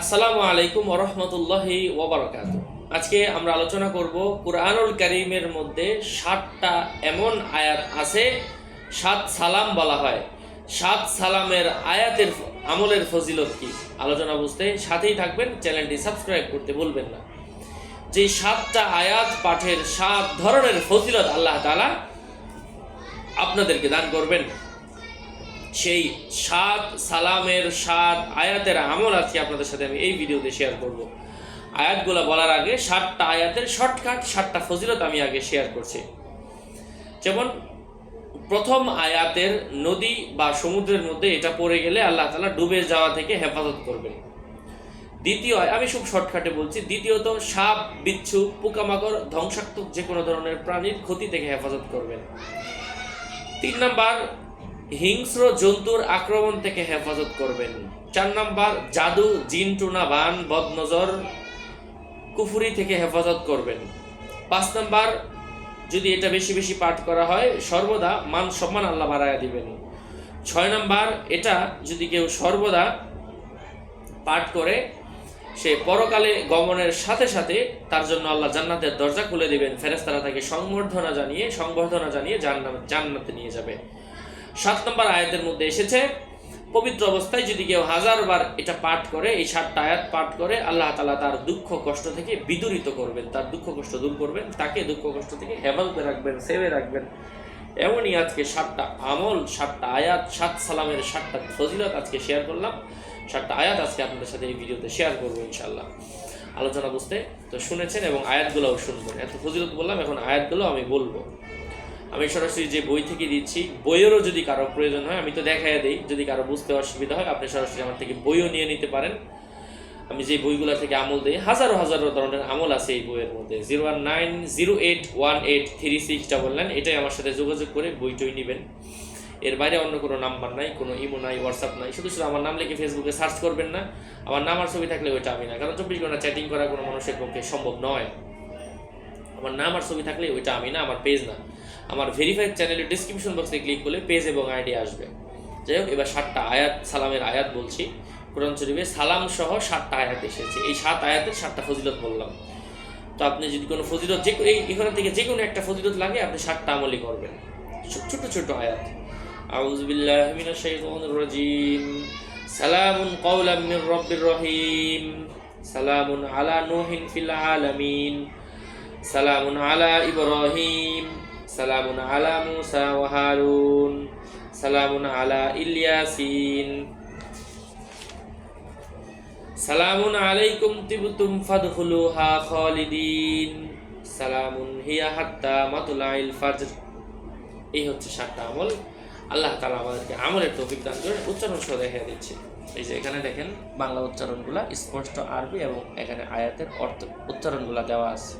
আসসালামু আলাইকুম ওরহমতুল্লাহি ওবরাকাত। আজকে আমরা আলোচনা করব কুরআনুল কারীমের মধ্যে সাতটা এমন আয়াত আছে, সাত সালাম বলা হয়। সাত সালামের আয়াতের আমলের ফজিলত কি? আলোচনা বুঝতে সাথেই থাকবেন, চ্যানেলটি সাবস্ক্রাইব করতে ভুলবেন না। যে সাতটা আয়াত পাঠের সাত ধরনের ফজিলত আল্লাহ তাআলা আপনাদেরকে দান করবেন। সেই সাত সালামের সাত আয়াতের আমল আজকে আপনাদের সাথে আমি এই ভিডিওতে শেয়ার করব। আয়াতগুলো বলার আগে সাতটা আয়াতের শর্টকাট সাতটা ফজিলত আমি আগে শেয়ার করছি। যেমন, প্রথম আয়াতের নদী বা সমুদ্রের মধ্যে এটা পড়ে গেলে আল্লাহ তালা ডুবে যাওয়া থেকে হেফাজত করবেন। দ্বিতীয় আমি খুব শর্টকাটে বলছি, দ্বিতীয়ত সাপ, বিচ্ছু, পোকামাকড়, ধ্বংসাত্মক যে কোনো ধরনের প্রাণীর ক্ষতি থেকে হেফাজত করবেন। তিন নাম্বার হিংস্র জন্তুর আক্রমণ থেকে হেফাজত করবেন। চার নাম্বার, জাদু, জিন, টুনা, বান, বদনজর, কুফুরি থেকে হেফাজত করবেন। পাঁচ নাম্বার, যদি এটা বেশি বেশি পাঠ করা হয়, সর্বদা মান সম্মান আল্লাহ বাড়ায় দিবেন। ছয় নাম্বার, এটা যদি কেউ সর্বদা পাঠ করে, সে পরকালে গমনের সাথে সাথে তার জন্য আল্লাহ জান্নাতের দরজা খুলে দিবেন। ফেরেস্তারা তাকে সংবর্ধনা জানিয়ে সংবর্ধনা জানিয়ে জান্নাত জান্নাতে নিয়ে যাবে। সাত নম্বর আয়াতের মধ্যে এসেছে, পবিত্র অবস্থায় যদি কেউ হাজারবার এটা পাঠ করে, এই সাতটা আয়াত পাঠ করে, আল্লাহ তালা তার দুঃখ কষ্ট থেকে বিদূরিত করবেন, তার দুঃখ কষ্ট দূর করবেন, তাকে দুঃখ কষ্ট থেকে হেফাজতে রাখবেন, সেভে রাখবেন। এমনই আজকে সাতটা আমল, সাতটা আয়াত, সাত সালামের সাতটা ফজিলত আজকে শেয়ার করলাম। সাতটা আয়াত আজকে আপনাদের সাথে এই ভিডিওতে শেয়ার করব ইনশাল্লাহ আলোচনা বুঝতে তো শুনেছেন এবং আয়াতগুলোও শুনবেন। এত ফজিলত বললাম, এখন আয়াতগুলো আমি বলব। আমি সরাসরি যে বই থেকে দিচ্ছি, বইয়েরও যদি কারও প্রয়োজন হয়, আমি তো দেখাই দিই, যদি কারও বুঝতে অসুবিধা হয়, আপনি সরাসরি আমার থেকে বইও নিয়ে নিতে পারেন। আমি যে বইগুলো থেকে আমল দিই, হাজারো হাজারো ধরনের আমল আছে এই বইয়ের মধ্যে। Zero one nine, zero eight, one eight, three six, double nine, এটাই আমার সাথে যোগাযোগ করে বইটই নেবেন। এর বাইরে অন্য কোনো নাম্বার নাই, কোনো ইমো নাই, হোয়াটসঅ্যাপ নাই, শুধু শুধু আমার নাম লিখে ফেসবুকে সার্চ করবেন না। আমার নাম আর ছবি থাকলে ওইটা আমি না, কারণ চব্বিশ ঘণ্টা চ্যাটিং করা কোনো মানুষের পক্ষে সম্ভব নয়। আমার নাম আর ছবি থাকলে ওইটা আমি না, আমার পেজ না। আমার ভেরিফাইড চ্যানেলের ডিসক্রিপশন বক্সে ক্লিক করলে পেজ এবং আইডি আসবে। যাই হোক, এবার সাতটা আয়াত, সালামের আয়াত বলছি। কোরআন শরীফে সালাম সহ সাতটা আয়াত এসেছে। এই সাত আয়াতের সাতটা ফজিলত বললাম। তো আপনি যদি কোনো ফজিলত যে এই এখান থেকে যে কোনো একটা ফজিলত লাগে, আপনি সাতটা আমলই করবেন। ছোট ছোট আয়াত। আউযু বিল্লাহি মিনাশ শাইতানির রাজিম। সালামুন মির রাব্বির রহিম। সালামুন আলা নূহিন ফিল আলামিন। সালামুন আলা ইব্রাহিম, সালামুন আলা মুসা ওয়া হারুন, সালামুন আলা ইলিয়াসিন। সালামুন আলাইকুম তিবতুম ফাদখুলুহা খালিদিন। সালামুন হিয়া হাত্তা মাতুলাইল ফাজর। এই হচ্ছে সাতটা আমল। আল্লাহ তাআলা আমাদেরকে আমলের তৌফিক দান করে উচ্চারণ সহ দেখা দিচ্ছে। এই যে এখানে দেখেন, বাংলা উচ্চারণগুলা স্পষ্ট আরবি এবং এখানে আয়াতের অর্থ উচ্চারণগুলা দেওয়া আছে।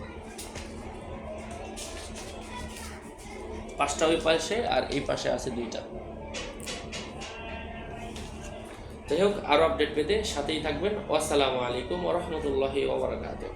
পাঁচটা ওই পাশে আর এই পাশে আছে দুইটা। যাই হোক, আরও আপডেট পেতে সাথেই থাকবেন। আসসালামু আলাইকুম ওরহমতুল্লাহি ওবরাকাতুহ